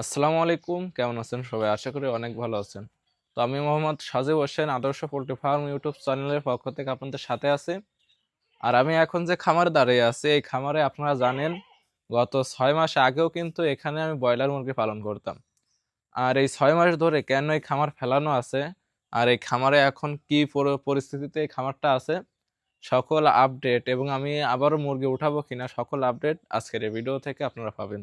আসসালামু আলাইকুম, কেমন আছেন সবাই? আশা করি অনেক ভালো আছেন। তো আমি মোহাম্মদ সাজিব হোসেন, আদর্শ পোল্ট্রি ফার্ম ইউটিউব চ্যানেলের পক্ষ থেকে আপনাদের সাথে আছি। আর আমি এখন যে খামারে দাঁড়িয়ে আছি, এই খামারে আপনারা জানেন, গত ছয় মাস আগেও কিন্তু এখানে আমি ব্রয়লার মুরগি পালন করতাম। আর এই ছয় মাস ধরে কেন এই খামার ফেলানো আছে, আর এই খামারে এখন কি পরিস্থিতিতে এই খামারটা আছে, সকল আপডেট এবং আমি আবারও মুরগি উঠাবো কিনা সকল আপডেট আজকের এই ভিডিও থেকে আপনারা পাবেন।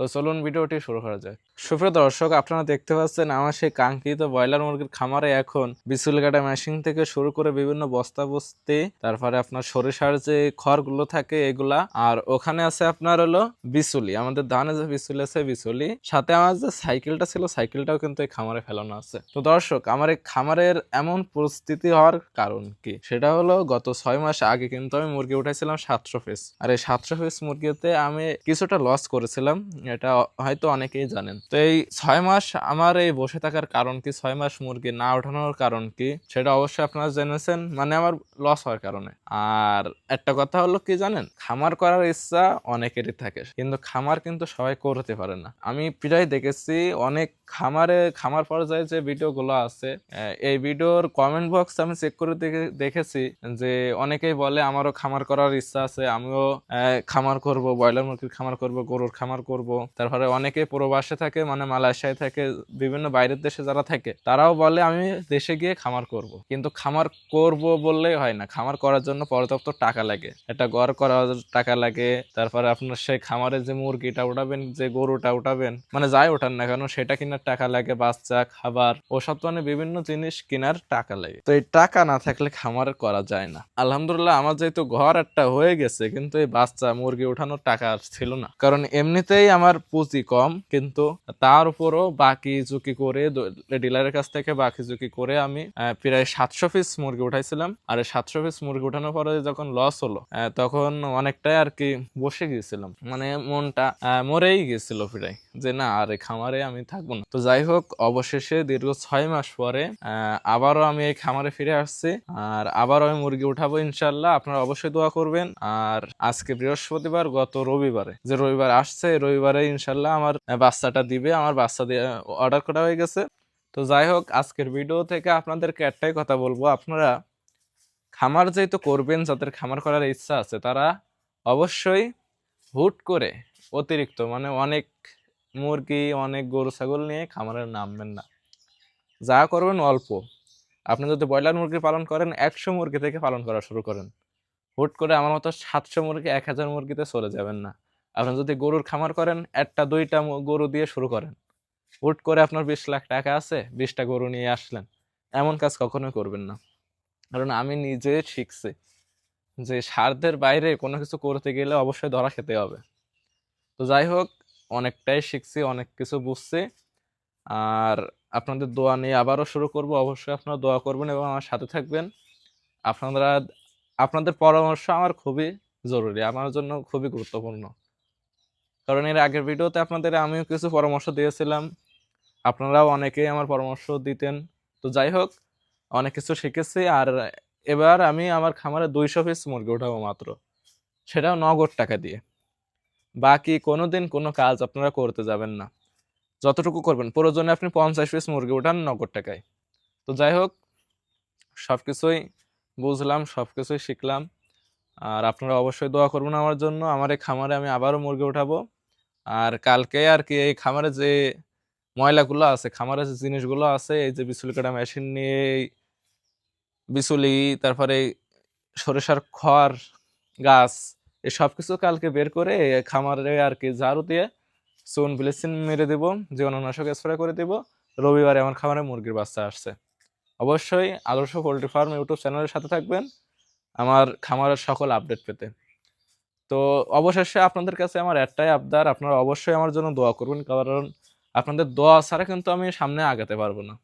তো চলুন ভিডিওটি শুরু করা যায় সুপ্রিয় দর্শক, আপনারা দেখতে পাচ্ছেন আমার সেই কাঙ্ক্ষিত ব্রয়লার মুরগির খামারে এখন বিচুল কাটা মেশিন থেকে শুরু করে বিভিন্ন বস্তা বস্তি, তারপরে আপনার সরিষার যে খড়গুলো থাকে এগুলা, আর ওখানে আছে আপনার হলো বিচুলি। আমাদের ধানে যে বিচুলি আছে, বিচুলি। সাথে আমার যে সাইকেলটা ছিল, সাইকেলটাও কিন্তু এই খামারে ফেলানো আছে। তো দর্শক, আমার এই খামারের এমন পরিস্থিতি হওয়ার কারণ কি? সেটা হলো গত ছয় মাস আগে কিন্তু আমি মুরগি উঠাইছিলাম সাতশো পিস আর এই সাতশো পিস মুরগিতে আমি কিছুটা লস করেছিলাম এটা হয়তো অনেকেই জানেন। তো এই ছয় মাস আমার এই বসে থাকার কারণ কি, ছয় মাস মুরগি না ওঠানোর কারণ কি, সেটা অবশ্যই আপনারা জেনেছেন মানে আমার লস হওয়ার কারণে। আর একটা কথা হলো কি জানেন, খামার করার ইচ্ছা অনেকেরই থাকে, কিন্তু খামার কিন্তু সবাই করতে পারে না। আমি প্রায় দেখেছি অনেক খামারে, খামার পর্যায়ে যে ভিডিওগুলো আছে এই ভিডিওর কমেন্ট বক্স আমি চেক করে দেখেছি যে অনেকেই বলে, আমারও খামার করার ইচ্ছা আছে, আমিও খামার করব, ব্রয়লার মুরগির খামার করব, গরুর খামার করব। তারপরে অনেকে প্রবাসে থাকে মানে মালয়েশিয়ায় থাকে, বিভিন্ন বাইরের দেশে যারা থাকে, তারাও বলে, আমি দেশে গিয়ে খামার করব। কিন্তু খামার করব বললেই হয় না। খামার করার জন্য পর্যাপ্ত টাকা লাগে। একটা ঘর করার টাকা লাগে। তারপরে আপনার সেই খামারে যে মুরগিটা উঠাবেন, যে গরুটা উঠাবেন মানে যাই ওঠান না কেন, সেটা কেনার টাকা লাগে, বাচ্চা, খাবার, ওসব মানে বিভিন্ন জিনিস কেনার টাকা লাগে। তো এই টাকা না থাকলে খামার করা যায় না। আলহামদুলিল্লাহ, আমার যেহেতু ঘর একটা হয়ে গেছে, কিন্তু এই বাচ্চা, মুরগি উঠানোর টাকা ছিল না। কারণ এমনিতেই আমার পুঁজি কম, কিন্তু তার উপরও বাকি ঝুঁকি করে ডিলারের কাছ থেকে বাকি ঝুঁকি করে আমি প্রায় সাতশো পিস মুরগি উঠাইছিলাম। আর সাতশো পিস মুরগি উঠানোর পরে যখন লস হলো তখন অনেকটাই আর কি বসে গিয়েছিলাম। মানে মনটা মরেই গেছিল প্রায় যে না, আর খামারে আমি থাকব না। তো যাই হোক, অবশেষে দীর্ঘ ছয় মাস পরে আবারও আমি এই খামারে ফিরে আসছি। আর আবারও আমি মুরগি উঠাবো ইনশাল্লাহ আপনারা অবশ্যই দোয়া করবেন। আর আজকে বৃহস্পতিবার, গত রবিবারে, যে রবিবার আসছে এই রবিবারে ইনশাল্লাহ আমার বাচ্চাটা দিবে। আমার বাচ্চা দিয়ে অর্ডার করা হয়ে গেছে। তো যাই হোক, আজকের ভিডিও থেকে আপনাদেরকে একটাই কথা বলব। আপনারা খামার যেহেতু করবেন, যাদের খামার করার ইচ্ছা আছে, তারা অবশ্যই হুট করে অতিরিক্ত মানে অনেক মুরগি, অনেক গরু, ছাগল নিয়ে খামারে নামবেন না। যা করবেন অল্প। আপনি যদি ব্রয়লার মুরগি পালন করেন, একশো মুরগি থেকে পালন করা শুরু করেন। হুট করে আমার মতো সাতশো মুরগি, এক হাজার মুরগিতে চলে যাবেন না। আপনি যদি গরুর খামার করেন, একটা, দুইটা গরু দিয়ে শুরু করেন। হুট করে আপনার বিশ লাখ টাকা আছে, বিশটা গরু নিয়ে আসলেন। এমন কাজ কখনোই করবেন না। কারণ আমি নিজে শিখছি যে স্বার্থের বাইরে কোনো কিছু করতে গেলে অবশ্যই ধরা খেতে হবে। তো যাই হোক, অনেকটাই শিখছি, অনেক কিছু বুঝছি। আর আপনাদের দোয়া নিয়ে আবারও শুরু করব। অবশ্যই আপনারা দোয়া করবেন এবং আমার সাথে থাকবেন। আপনারা, আপনাদের পরামর্শ আমার খুবই জরুরি, আমার জন্য খুবই গুরুত্বপূর্ণ। কারণ এর আগের ভিডিওতে আপনাদের আমিও কিছু পরামর্শ দিয়েছিলাম। আপনারাও অনেকেই আমার পরামর্শ দিতেন। তো যাই হোক, অনেক কিছু শিখেছি আর এবার আমি আমার খামারে দুইশো পিস মুরগি উঠাবো মাত্র। সেটাও নগদ টাকা দিয়ে। বাকি কোনো দিন কোনো কাজ আপনারা করতে যাবেন না। যতটুকু করবেন, প্রয়োজনে আপনি পঞ্চাশ পিস মুরগি উঠান নগদ টাকায়। তো যাই হোক সব কিছুই বুঝলাম সব কিছুই শিখলাম। আর আপনারা অবশ্যই দোয়া করবেন আমার জন্য, আমার এই খামারে আমি আবারও মুরগি উঠাবো। আর কালকে আর কি এই খামারে যে ময়লাগুলো আছে, খামারে যে জিনিসগুলো আছে, এই যে বিচুলি কাটা মেশিন নিয়ে বিচুলি তারপরে সরিষার খড়, গাছ, এই সব কিছু কালকে বের করে খামারে আর কি ঝাড়ু দিয়ে চুন ব্লিচিং মেরে দেবো, জীবাণুনাশক স্প্রে করে দেবো। রবিবারে আমার খামারে মুরগির বাচ্চা আসছে। অবশ্যই আদর্শ পোলট্রি ফার্ম ইউটিউব চ্যানেলের সাথে থাকবেন। আমার খামারের সকল আপডেট পেতে। তো অবশেষে আপনাদের কাছে আমার একটাই আবদার, আপনারা অবশ্যই আমার জন্য দোয়া করবেন, কারণ আপনাদের দোয়া ছাড়া কিন্তু আমি সামনে আগাতে পারব না।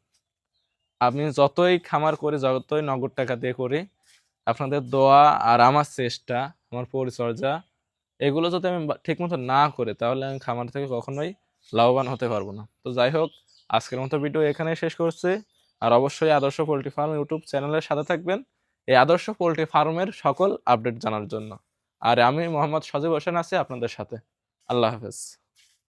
আমি যতই খামার করি, যতই নগদ টাকা দিয়ে করি, আপনাদের দোয়া আর আমার চেষ্টা, আমার পরিচর্যা, এগুলো যদি আমি ঠিকমতো না করি, তাহলে আমি খামার থেকে কখনোই লাভবান হতে পারব না। তো যাই হোক, আজকের মতো ভিডিও এখানেই শেষ করছি। আর অবশ্যই আদর্শ পোল্ট্রি ফার্ম ইউটিউব চ্যানেলের সাথে থাকবেন, এই আদর্শ পোলট্রি ফার্মের সকল আপডেট জানার জন্য। আর আমি মোহাম্মদ সজীব হোসেন আছি আপনাদের সাথে। আল্লাহ হাফেজ।